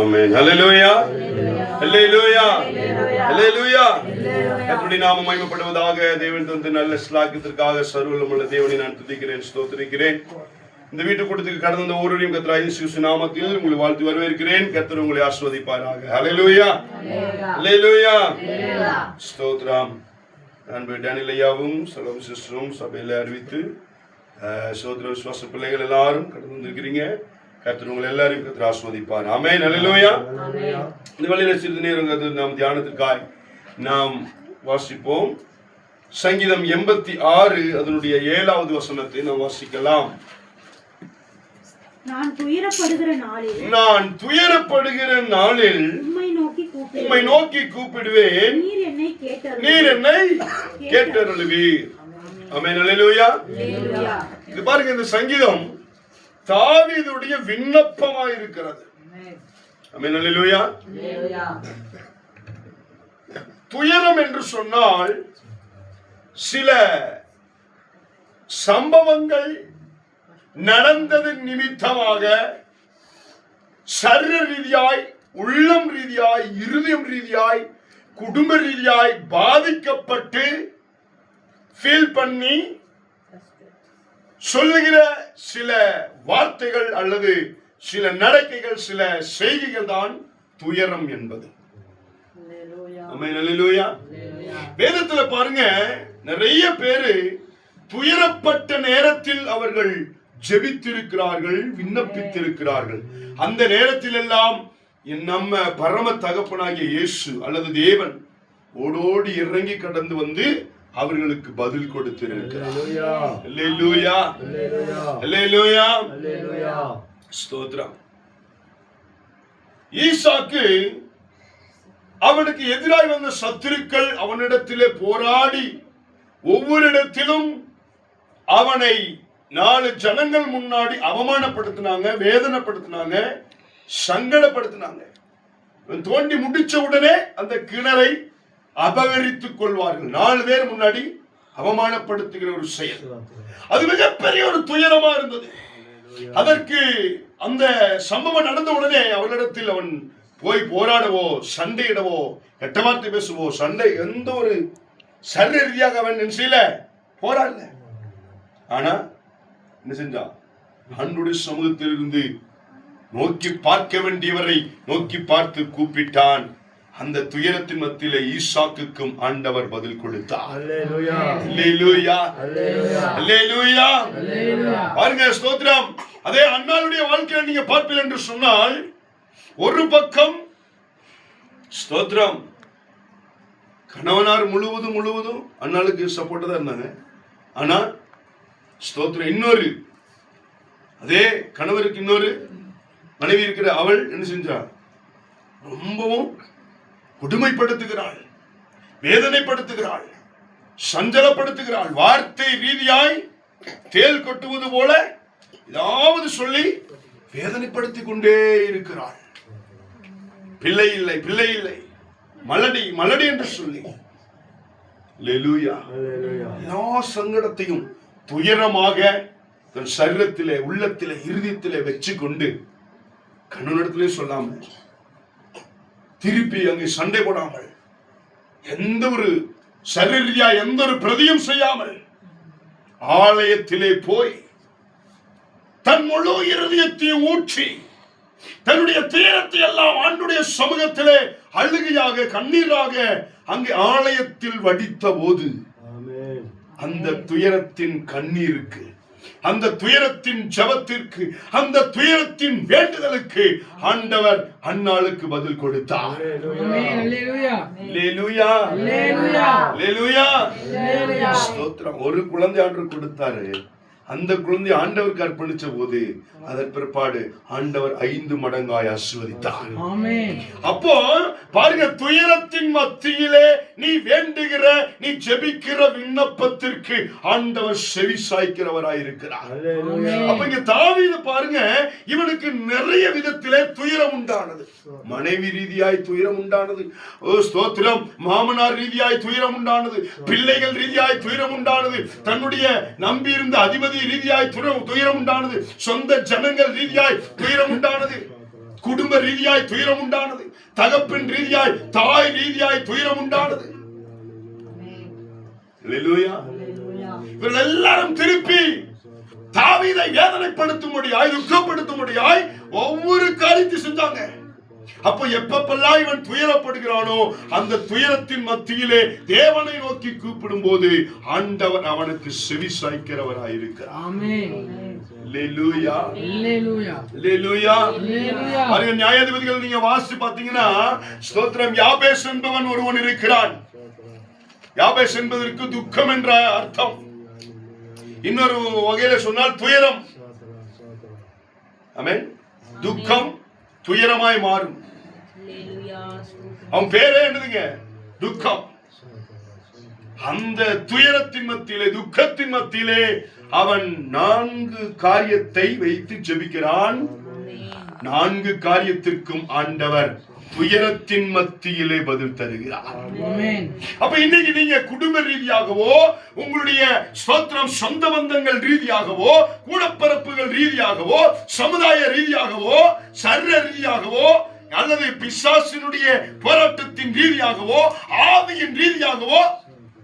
ஆமென். ஹalleluya. ஹalleluya. ஹalleluya. கர்த்தருடைய நாமம் மகிமைப்படுவதாக தேவன் தந்து நல்ல ஸ்லாக்கியத்திற்காக சர்வலமுள்ள தேவனை நான் துதிக்கிறேன் ஸ்தோத்திரிக்கிறேன். இந்த வீட்டு கூட்டத்துக்கு கடந்த இந்த ஒருவரையும் கர்த்தர் இயேசு நாமத்தில் உங்களை வாழ்த்து வரவேற்கிறேன். கர்த்தர் உங்களை ஆஸ்வதிப்பாராக ஹalleluya. ஹalleluya. ஸ்தோத்ரம் அன்பு டேனியல் ஐயாவும் சலோம் சிஸ்டரும் சபையில் அறிவித்து சோதர விசுவாச பிள்ளைகள் எல்லாரும் கடந்து வந்திருக்கிறீங்க. கர்த்தர் உங்களை எல்லாரையும் கர்த்தர் ஆஸ்வதிப்பார். ஆமென். ஹalleluya இந்த வழியில சிறிது நேரம் நாம் தியானத்திற்காய் நாம் வாசிப்போம். சங்கீதம் எண்பத்தி ஆறு அதனுடைய ஏழாவது வசனத்தை நாம் வாசிக்கலாம். நான் துயரப்படுகிற நாளில் நான் துயரப்படுகிற நாளில் உம்மை நோக்கி கூப்பிடுவேன். நீர் என்னை கேட்டருளுவீர். ஆமென். ஹalleluya இது பாருங்க இந்த சங்கீதம் தாவீதுடைய விண்ணப்பமாய் இருக்கிறது துயரம் என்று சொன்னால் சில சம்பவங்கள் நடந்ததன் நிமித்தமாக சரீர ரீதியாய் உள்ளம் ரீதியாய் இருதயம் ரீதியாய் குடும்ப ரீதியாய் பாதிக்கப்பட்டு ஃபீல் பண்ணி சொல்லுகிற சில வார்த்தைகள் அல்லது சில நடக்கைகள் சில செய்திகள் தான் துயரம் என்பது. வேதத்துல பாருங்க நிறைய பேரு துயரப்பட்ட நேரத்தில் அவர்கள் ஜெபித்திருக்கிறார்கள் விண்ணப்பித்திருக்கிறார்கள். அந்த நேரத்தில் எல்லாம் நம்ம பரம தகப்பனாகிய இயேசு அல்லது தேவன் ஓடோடி இறங்கி கடந்து வந்து அவர்களுக்கு பதில் கொடுத்திருக்கிறார். ஈசாக்கு அவனுக்கு எதிராய் வந்த சத்துருக்கள் அவனிடத்திலே போராடி ஒவ்வொரு இடத்திலும் அவனை நாலு ஜனங்கள் முன்னாடி அவமானப்படுத்தினாங்க வேதனைப்படுத்தினாங்க சங்கடப்படுத்தினாங்க. தோண்டி முடிச்ச உடனே அந்த கிணறை அபகரித்துக் கொள்வார்கள். நாலு பேர் முன்னாடி அவமானப்படுத்துகிற ஒரு செயல். அது மிகப்பெரிய ஒரு துயரமா இருந்தது. அதற்கு அந்த சம்பவம் நடந்த உடனே அவர்களிடத்தில் அவன் போய் போராடவோ சண்டையிடவோ கெட்ட வார்த்தை பேசுவோ சண்டை எந்த ஒரு சரீர ரீதியாக அவன் என்ன செய்யல? போராடல. ஆனா என்ன செஞ்சான் அன்றுடைய சமூகத்திலிருந்து நோக்கி பார்க்க வேண்டியவரை நோக்கி பார்த்து கூப்பிட்டான். அந்த துயரத்தின் மத்தியிலே ஈசாக்குக்கும் ஆண்டவர் பதில் கொடுத்தார். பாருங்க ஸ்தோத்திரம். அதே அண்ணாளுடைய வாழ்க்கையில நீங்க பார்ப்பீர்கள் என்று சொன்னால் ஒரு பக்கம் ஸ்தோத்திரம். கணவனார் முழுவதும் முழுவதும் அண்ணாளுக்கு சப்போர்ட்டா தான் இருந்தாங்க. ஆனா ஸ்தோத்திரம் இன்னொரு. அதே கணவருக்கு இன்னொரு. மனைவி இருக்கிற அவள் என்ன செஞ்சா ரொம்பவும் கொடுமைப்படுத்துகிறாள் வேதனைப்படுத்துகிறாள் சஞ்சலப்படுத்துகிறாள் வார்த்தை ரீதியாய் தேல் கொட்டுவது போல ஏதாவது சொல்லி வேதனைப்படுத்திக் கொண்டே இருக்கிறாள். பிள்ளை இல்லை பிள்ளை இல்லை. மலடி மலடி என்று சொல்லி. எல்லா சங்கடத்தையும் துயரமாக தன் சரீரத்திலே உள்ளத்திலே இருதயத்திலே வச்சு கொண்டு கண்ணனிடத்திலே சொல்லாம திருப்பி அங்கே சண்டை போடாமல் எந்த ஒரு சரீரியா எந்த ஒரு பிரதியும் செய்யாமல் ஆலயத்திலே போய் தன் முழு இருதயத்தையும் ஊற்றி தன்னுடைய துயரத்தை எல்லாம் ஆண்டுடைய சமூகத்திலே அழுகையாக கண்ணீராக அங்கே ஆலயத்தில் வடித்த போது அந்த துயரத்தின் கண்ணீருக்கு அந்த துயரத்தின் ஜபத்திற்கு அந்த துயரத்தின் வேண்டுதலுக்கு ஆண்டவர் அன்னாளுக்கு பதில் கொடுத்தார். ஒரு குழந்தை ஆண்டு கொடுத்தாரு. அந்த குழந்தை ஆண்டவருக்கு அர்ப்பணிச்ச போது அதன் பிற்பாடு ஆண்டவர் ஐந்து மடங்காய் ஆசிர்வதித்தார். அப்போ பாருங்க துயரத்தின் மத்தியிலே நீ வேண்டுகிற நீ ஜெபிக்கிற விண்ணப்பத்திற்கு ஆண்டவர் செவி சாய்க்கிறவராய் இருக்கிறார். அப்ப இங்க தாவீது பாருங்க இவனுக்கு நிறைய விதத்திலே துயரம் உண்டானது. மனைவி ரீதியாய் துயரம் உண்டானது. ஓ ஸ்தோத்திரம். மாமனார் ரீதியாய் துயரம் உண்டானது. பிள்ளைகள் ரீதியாய் துயரம் உண்டானது. தன்னுடைய நம்பியிருந்த அதிபதி ரீதியாய் துயரம் துயரம் உண்டானது சொந்த ஜனங்கள் ரீதியாய் துயரம் உண்டானது குடும்ப ரீதியாய் துயரம் உண்டானது தகப்பின் ரீதியாய் தாய் ரீதியாய் துயரம் உண்டானது இவர்கள் எல்லாரும் திருப்பி தாவீதை வேதனைப்படுத்தும்படியாய் துக்கப்படுத்தும்படியாய் ஒவ்வொரு காரியத்தை செஞ்சாங்க. அப்ப எப்பப்பெல்லாம் இவன் துயரப்படுகிறானோ அந்த துயரத்தின் மத்தியிலே தேவனை நோக்கி கூப்பிடும் போது ஆண்டவர் அவனுக்கு செவி. அல்லேலூயா. பாருங்க நியாயாதிபதிகள் நீங்க வாசிச்சு பாத்தீங்கன்னா ஸ்தோத்திரம். யாபேஸ் என்பவன் ஒருவன் இருக்கிறான். யாபேஸ் என்பதற்கு துக்கம் என்ற அர்த்தம். இன்னொரு வகையில சொன்னால் துயரம். துக்கம். துயரமாய் மாறும். அவன் பேரே என்னதுங்க? துக்கம். அந்த துயரத்தின் மத்தியிலே துக்கத்தின் மத்தியிலே அவன் நான்கு காரியத்தை வைத்து ஜெபிக்கிறான். நான்கு காரியத்திற்கும் ஆண்டவர் துயரத்தின் மத்தியிலே பதில் தருகிறார். அப்ப இன்னைக்கு நீங்க குடும்ப ரீதியாகவோ உங்களுடைய ஸ்தோத்திரம் சொந்த பந்தங்கள் ரீதியாகவோ கூடப்பிறப்புகள் ரீதியாகவோ சமுதாய ரீதியாகவோ சர்ர ரீதியாகவோ அல்லது பிசாசினுடைய போராட்டத்தின் ரீதியாகவோ ஆவியின் ரீதியாகவோ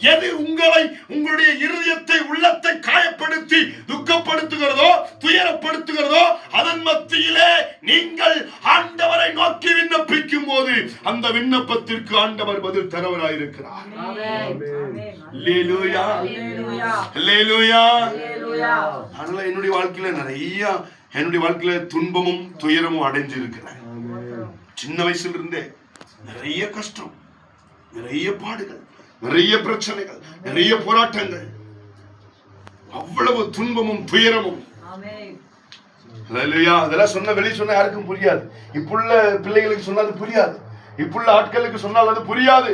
எது உங்களை உங்களுடைய இருதயத்தை உள்ளத்தை காயப்படுத்தி அந்த விண்ணப்பத்திற்கு ஆண்டவர் பதில் தரவராயிருக்கிறார். அதனால என்னுடைய வாழ்க்கையில நிறைய என்னுடைய வாழ்க்கையில துன்பமும் துயரமும் அடைஞ்சு இருக்கிறேன் சின்ன வயசுல இருந்தே நிறைய கஷ்டம் நிறைய பாடுகள் நிறைய பிரச்சனைகள் நிறைய போராட்டங்கள். அவ்வளவு துன்பமும் துயரமும். அதெல்லாம் சொன்ன வெளியே சொன்னா யாருக்கும் புரியாது. இப்புள்ள பிள்ளைகளுக்கு சொன்னா அது புரியாது. இப்புள்ள ஆட்களுக்கு சொன்னால் அது புரியாது.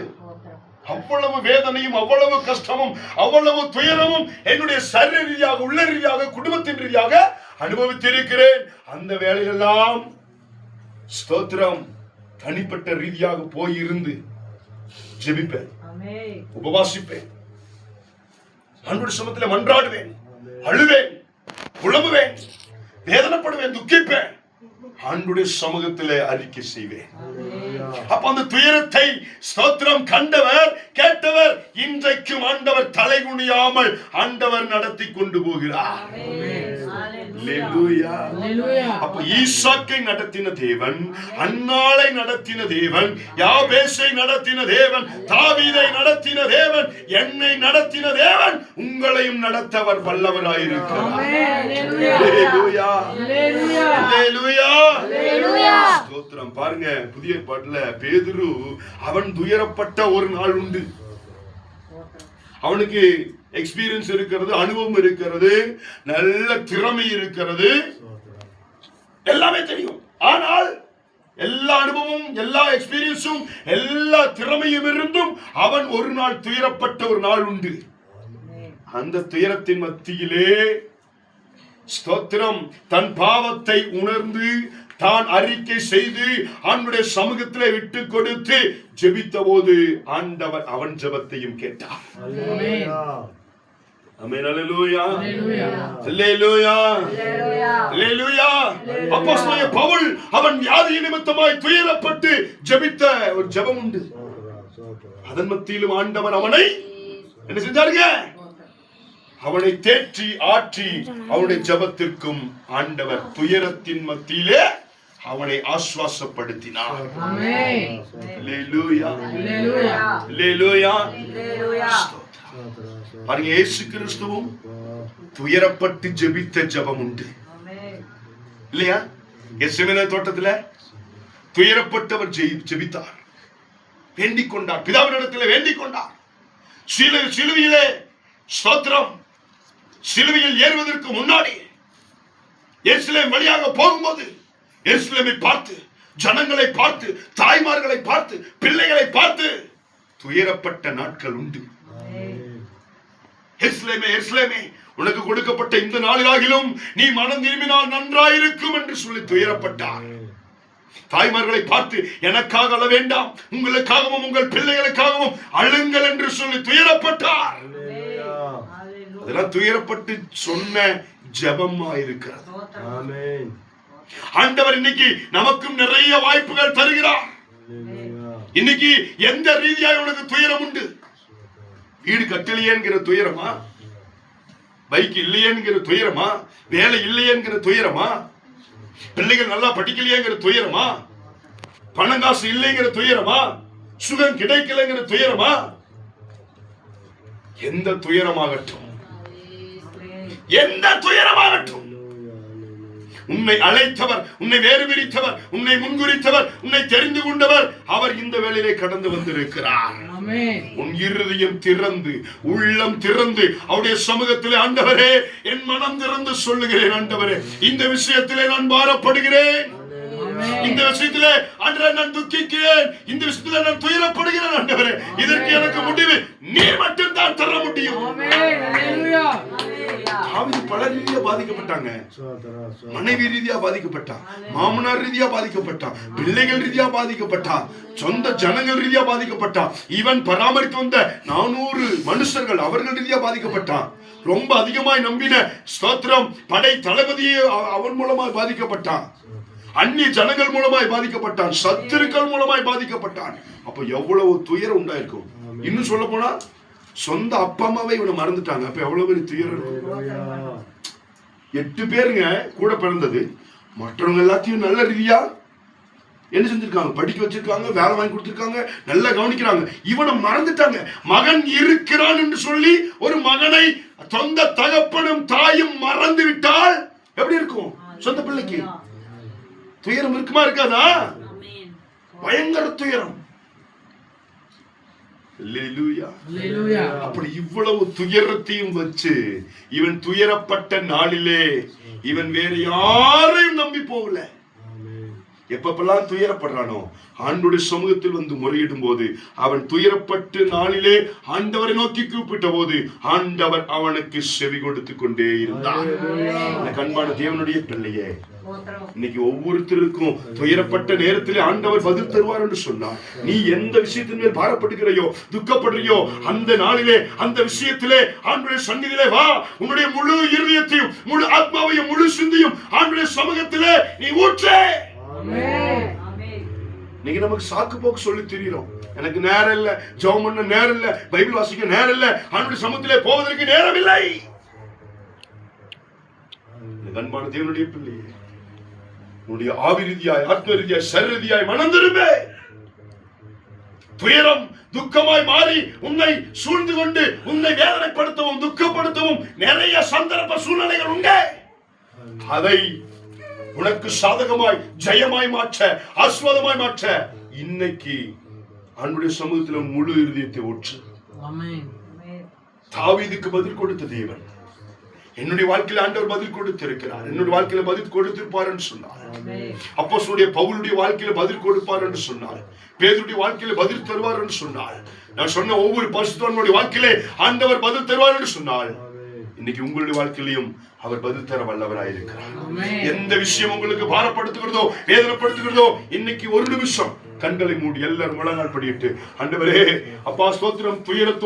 அவ்வளவு வேதனையும் அவ்வளவு கஷ்டமும் அவ்வளவு துயரமும் என்னுடைய சரீர ரீதியாக உள்ள ரீதியாக குடும்பத்தின் ரீதியாக அனுபவித்திருக்கிறேன். அந்த வேலையெல்லாம் ஸ்தோத்திரம் தனிப்பட்ட ரீதியாக போய் இருந்து ஜெபிப்பேன் உபவாசிப்பேன். அன்புடைய சமத்தில் மன்றாடுவேன் அழுவேன் புலம்புவேன் வேதனைப்படுவேன் துக்கிப்பேன். ஆண்டுடைய சமூகத்திலே அறிக்கை செய்வேன். அப்ப அந்த துயரத்தை ஸ்தோத்திரம் கண்டவர் கேட்டவர் இன்றைக்கும் ஆண்டவர் தலைகுனியாமல் ஆண்டவர் நடத்தி கொண்டு போகிறார். அப்ப ஈசாக்கை நடத்தின தேவன் அன்னாளை நடத்தின தேவன் யாபேசை நடத்தின தேவன் தாவீதை நடத்தின தேவன் என்னை நடத்தின தேவன் உங்களையும் நடத்தவர் வல்லவராயிருக்கிறார். ஸ்தோத்திரம். பாருங்க புதிய பாட்டுல பேதுரு அவன் துயரப்பட்ட ஒரு நாள் உண்டு. அவனுக்கு எக்ஸ்பீரியன்ஸ் இருக்கிறது அனுபவம் இருக்கிறது நல்ல திறமை இருக்கிறது. எல்லாமே தெரியும். ஆனால் எல்லா அனுபவமும் எல்லா எக்ஸ்பீரியன்ஸும் எல்லா திறமையும் இருந்தும் அவன் ஒரு நாள் துயரப்பட்ட ஒரு நாள் உண்டு. அந்த துயரத்தின் மத்தியிலே ஸ்தோத்திரம். தன் பாவத்தை உணர்ந்து தான் அறிக்கை செய்து ஆண்டுடைய சமூகத்திலே விட்டு கொடுத்து ஜெபித்த போது ஆண்டவர் அவன் ஜெபத்தையும் கேட்டார். பவுல் அவன் வியாதி நிமித்தமாய் துயரப்பட்டு ஜெபித்த ஒரு ஜெபம் உண்டு. அதன் மத்தியிலும் ஆண்டவர் அவனை என்ன செஞ்சாருங்க? அவனை தேற்றி ஆற்றி அவனுடைய ஜெபத்திற்கும் ஆண்டவர் துயரத்தின் மத்தியிலே அவனை ஆஸ்வாசப்படுத்தினார். பாருங்க இயேசு கிறிஸ்துவும் துயரப்பட்டு ஜெபித்த ஜெபம் உண்டு. இல்லையா? எஸ்எம்என தோட்டத்துல துயரப்பட்டவர் ஜெபித்தார். வேண்டிக் கொண்டார் பிதாவினிடத்தில் வேண்டிக் கொண்டார் சிலு சிலுவையிலே ஸ்தோத்திரம். சிலுவையில் ஏறுவதற்கு முன்னாடி எருசலேம் வழியாக போகும்போது எருசலேமை பார்த்து ஜனங்களை பார்த்து தாய்மார்களை பார்த்து பிள்ளைகளை பார்த்து துயரப்பட்ட நாட்கள் உண்டு. எருசலேமே எருசலேமே உனக்கு கொடுக்கப்பட்ட இந்த நாளிலாகிலும் நீ மனம் திரும்பினால் நன்றாயிருக்கும் என்று சொல்லி துயரப்பட்டார். தாய்மார்களை பார்த்து எனக்காக அழ வேண்டாம் உங்களுக்காகவும் உங்கள் பிள்ளைகளுக்காகவும் அழுங்கள் என்று சொல்லி துயரப்பட்டார். அதெல்லாம் துயரப்பட்டு சொன்ன ஜெபமா இருக்கிறது ஆண்டவர் இன்னைக்கு நமக்கும் நிறைய வாய்ப்புகள் தருகிறார். இன்னைக்கு எந்த ரீதியாக உனக்கு துயரம் உண்டு? வீடு கட்டலையேங்கிற துயரமா? பைக் இல்லையேங்கிற துயரமா? வேலை இல்லையேங்கிற துயரமா? பிள்ளைகள் நல்லா படிக்கலையேங்கிற துயரமா? பணம் காசு இல்லைங்கிற துயரமா? சுகம் கிடைக்கலைங்கிற துயரமா? எந்த துயரமாகட்டும். எந்த துயரமாகட்டும். உன்னை அழைத்தவர் உன்னை வேறு பிரித்தவர் உன்னை முன்குறித்தவர் உன்னை தெரிந்து கொண்டவர் அவர் இந்த வேளையிலே கடந்து வந்திருக்கிறார். உன் இருதயம் திறந்து உள்ளம் திறந்து அவருடைய சமூகத்திலே ஆண்டவரே என் மனம் திறந்து சொல்லுகிறேன் ஆண்டவரே இந்த விஷயத்திலே நான் பாரப்படுகிறேன். இந்த விஷயத்திலே ஆண்டவரே நான் துக்கிக்கிறேன். இந்த விஷயத்திலே நான் துயரப்படுகிறேன் ஆண்டவரே. இதற்கு எனக்கு முடிவு. நீர் மட்டும்தான் தர முடியும். தாவீது பல ரீதியா பாதிக்கப்பட்டாங்க. மனைவி ரீதியா பாதிக்கப்பட்டான். மாமனார் ரீதியா பாதிக்கப்பட்டான். பிள்ளைகள் ரீதியா பாதிக்கப்பட்டான். சொந்த ஜனங்கள் ரீதியா பாதிக்கப்பட்டான். இவன் பராமரித்து வந்த நானூறு மனுஷர்கள் அவர்கள் ரீதியா பாதிக்கப்பட்டான். ரொம்ப அதிகமாய் நம்பின ஸ்தோத்திரம் படை தளபதியே அவன் மூலமாய் பாதிக்கப்பட்டான். அந்நிய ஜனங்கள் மூலமாய் பாதிக்கப்பட்டான் சத்துருக்கள் மூலமாய் பாதிக்கப்பட்டான். அப்ப எவ்வளவு துயரம் உண்டாயிருக்கும்? இன்னும் சொல்ல போனா சொந்த அப்பா அம்மாவை இவனை மறந்துட்டாங்க. அப்ப எவ்வளவு பெரிய துயரம் எட்டு பேருங்க கூட பிறந்தது. மற்றவங்க எல்லாத்தையும் நல்ல ரீதியா என்ன செஞ்சிருக்காங்க? படிக்க வச்சிருக்காங்க வேலை வாங்கி கொடுத்திருக்காங்க நல்லா கவனிக்கிறாங்க. இவனை மறந்துட்டாங்க. மகன் இருக்கிறான் என்று சொல்லி ஒரு மகனை சொந்த தகப்பனும் தாயும் மறந்து விட்டால் எப்படி இருக்கும்? சொந்த பிள்ளைக்கு. துயரம் இருக்குமா இருக்காதா? பயங்கர துயரம். அப்படி இவ்வளவு துயரத்தையும் வச்சு இவன் துயரப்பட்ட நாளிலே இவன் வேற யாரையும் நம்பி போகல. எப்பப்பெல்லாம் துயரப்படுறானோ ஆண்டுடைய சமூகத்தில் வந்து முறையிடும் போது அவன் துயரப்பட்டு நாளிலே ஆண்டவரை நோக்கி கூப்பிட்ட போது ஆண்டவர் அவனுக்கு செவி கொடுத்து கொண்டே இருந்தார் எனக்கு அன்பான தேவனுடைய பிள்ளையே இன்னைக்கு ஒவ்வொருத்தருக்கும் துயரப்பட்ட நேரத்திலே ஆண்டவர் பதில் தருவார் என்று சொன்னார். நீ எந்த விஷயத்தின் மேல் பாரப்படுகிறாயோ துக்கப்படுறியோ அந்த நாளிலே அந்த விஷயத்திலே ஆண்டுடைய சந்நிதியிலே வா. உன்னுடைய முழு இருதயத்தையும் முழு ஆத்மாவையும் முழு சிந்தையும் ஆண்டுடைய சமூகத்திலே நீ ஊற்றே. இன்னைக்கு நமக்கு சாக்கு போக்கு சொல்லி திரியிறோம். எனக்கு நேரம் இல்ல ஜெபம் பண்ண நேரம் இல்ல பைபிள் வாசிக்க நேரம் இல்ல ஆண்டு சமூகத்திலே போவதற்கு நேரம் இல்லை. எனக்கு அன்பான தேவனுடைய பிள்ளையே உன்னுடைய ஆவி ரீதியாய் ஆத்ம ரீதியாய் சர ரீதியாய் மனம் துயரம் துக்கமாய் மாறி உன்னை சூழ்ந்து கொண்டு உன்னை வேதனைப்படுத்தவும் துக்கப்படுத்தவும் நிறைய சந்தர்ப்ப சூழ்நிலைகள் உண்டு. அதை உனக்கு சாதகமாய் ஜெயமாய் மாற்ற ஆஸ்வாதமாய் மாற்ற. இன்னைக்கு அன்புடைய சமூகத்தில் முழு இருதயத்தை ஊற்று தாவீதுக்கு பதில் கொடுத்த தேவன். என்னுடைய வாழ்க்கையில ஆண்டவர் பதில் கொடுத்திருக்கிறார். என்னுடைய வாழ்க்கையில பதில் கொடுத்திருப்பார் என்று சொன்னார் அப்போ பவுலுடைய வாழ்க்கையில பதில் கொடுப்பார் என்று சொன்னார். பேதுடைய வாழ்க்கையில பதில் தருவார் என்று சொன்னார். நான் சொன்ன ஒவ்வொரு பரிசுத்தவனுடைய வாழ்க்கையிலே ஆண்டவர் பதில் தருவார் என்று சொன்னார். இன்னைக்கு உங்களுடைய வாழ்க்கையிலையும் அவர் பதில் தர வல்லவராய் இருக்கிறார். எந்த விஷயம் உங்களுக்கு பாரப்படுத்துகிறதோ வேதனைப்படுத்துகிறதோ இன்னைக்கு ஒரு நிமிஷம் கண்களை மூடி எல்லாரும் முழங்கால் படியிட்டு. ஆண்டவரே அப்பா ஸ்தோத்திரம் துயரத்தோடு